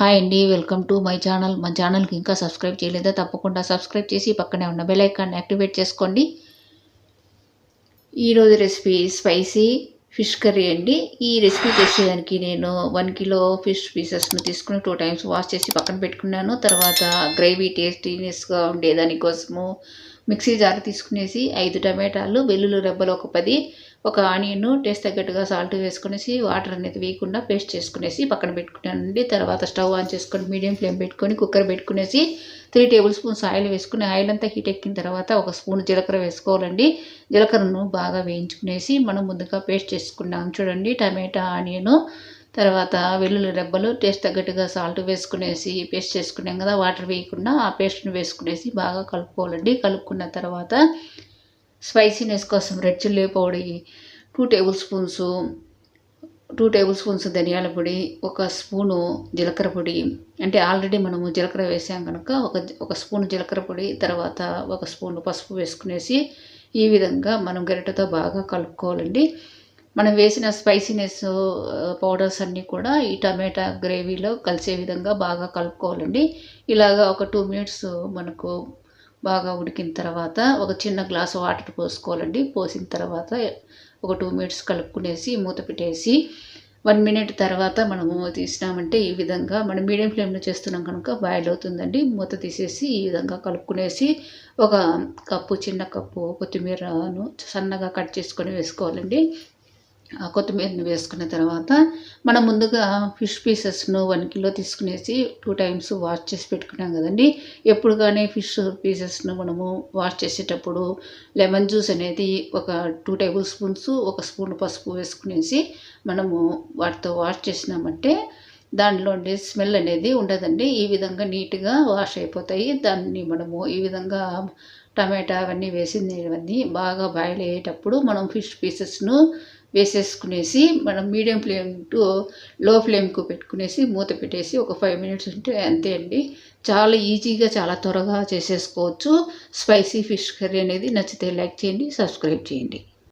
Hi అండి welcome to my channel. మా ఛానల్కి ఇంకా సబ్స్క్రైబ్ చేయలేదా? తప్పకుండా సబ్స్క్రైబ్ చేసి పక్కనే ఉన్న బెల్ ఐకాన్ యాక్టివేట్ చేసుకోండి. ఈరోజు రెసిపీ స్పైసీ ఫిష్ కర్రీ అండి. ఈ రెసిపీ చేసేదానికి నేను వన్ కిలో ఫిష్ పీసెస్ను తీసుకుని టూ టైమ్స్ వాష్ చేసి పక్కన పెట్టుకున్నాను. తర్వాత గ్రేవీ టేస్టీనెస్గా ఉండే దానికోసము మిక్సీ జార్ తీసుకునేసి ఐదు టమాటాలు వెల్లుల్లి రెబ్బలు ఒక పది ఒక ఆనియన్ టేస్ట్ తగ్గట్టుగా సాల్ట్ వేసుకునేసి వాటర్ అనేది వేయకుండా పేస్ట్ చేసుకునేసి పక్కన పెట్టుకున్నానండి. తర్వాత స్టవ్ ఆన్ చేసుకొని మీడియం ఫ్లేమ్ పెట్టుకొని కుక్కర్ పెట్టుకునేసి త్రీ టేబుల్ స్పూన్స్ ఆయిల్ వేసుకుని ఆయిల్ అంతా హీట్ ఎక్కిన తర్వాత ఒక స్పూన్ జీలకర్ర వేసుకోవాలండి. జీలకర్రను బాగా వేయించుకునేసి మనం ముందుగా పేస్ట్ చేసుకున్నాం. చూడండి టమాటా ఆనియన్ తర్వాత వెల్లుల్లి రెబ్బలు టేస్ట్ తగ్గట్టుగా సాల్ట్ వేసుకునేసి పేస్ట్ చేసుకున్నాం కదా వాటర్ వేయకుండా ఆ పేస్ట్ని వేసుకునేసి బాగా కలుపుకోవాలండి. కలుపుకున్న తర్వాత స్పైసీనెస్ కోసం రెడ్ చిల్లీ పొడి two table spoons two table spoons ధనియాల పొడి ఒక స్పూను జీలకర్ర పొడి. అంటే ఆల్రెడీ మనము జీలకర్ర వేసాం కనుక ఒక ఒక స్పూన్ జీలకర్ర పొడి తర్వాత ఒక స్పూన్ పసుపు వేసుకునేసి ఈ విధంగా మనం గరిటెతో బాగా కలుపుకోవాలండి. మనం వేసిన స్పైసీనెస్ పౌడర్స్ అన్నీ కూడా ఈ టమాటా గ్రేవీలో కలిసే విధంగా బాగా కలుపుకోవాలండి. ఇలాగా ఒక టూ మినిట్స్ మనకు బాగా ఉడికిన తర్వాత ఒక చిన్న గ్లాస్ వాటర్ పోసుకోవాలండి. పోసిన తర్వాత ఒక టూ మినిట్స్ కలుపుకునేసి మూత పెట్టేసి వన్ మినిట్ తర్వాత మనము తీసినామంటే ఈ విధంగా మనం మీడియం ఫ్లేమ్లో చేస్తున్నాం కనుక బాయిల్ అవుతుందండి. మూత తీసేసి ఈ విధంగా కలుపుకునేసి ఒక కప్పు చిన్న కప్పు కొత్తిమీరను సన్నగా కట్ చేసుకొని వేసుకోవాలండి. కొత్తిమీరని వేసుకున్న తర్వాత మనం ముందుగా ఫిష్ పీసెస్ను వన్ కిలో తీసుకునేసి టూ టైమ్స్ వాష్ చేసి పెట్టుకున్నాం కదండి. ఎప్పుడు కానీ ఫిష్ పీసెస్ను మనము వాష్ చేసేటప్పుడు లెమన్ జ్యూస్ అనేది ఒక టూ టేబుల్ స్పూన్స్ ఒక స్పూన్ పసుపు వేసుకునేసి మనము వాటితో వాష్ చేసినామంటే దానిలో ఉండే స్మెల్ అనేది ఉండదండి. ఈ విధంగా నీట్గా వాష్ అయిపోతాయి. దాన్ని మనము ఈ విధంగా టమాటా అవన్నీ వేసింది ఇవన్నీ బాగా బాయిల్ అయ్యేటప్పుడు మనం ఫిష్ పీసెస్ను వేసేసుకునేసి మనం మీడియం ఫ్లేమ్ టు లో ఫ్లేమ్కు పెట్టుకునేసి మూత పెట్టేసి ఒక ఫైవ్ మినిట్స్ ఉంటే అంతే అండి. చాలా ఈజీగా చాలా త్వరగా చేసేసుకోవచ్చు. స్పైసీ ఫిష్ కర్రీ అనేది నచ్చితే లైక్ చేయండి సబ్స్క్రైబ్ చేయండి.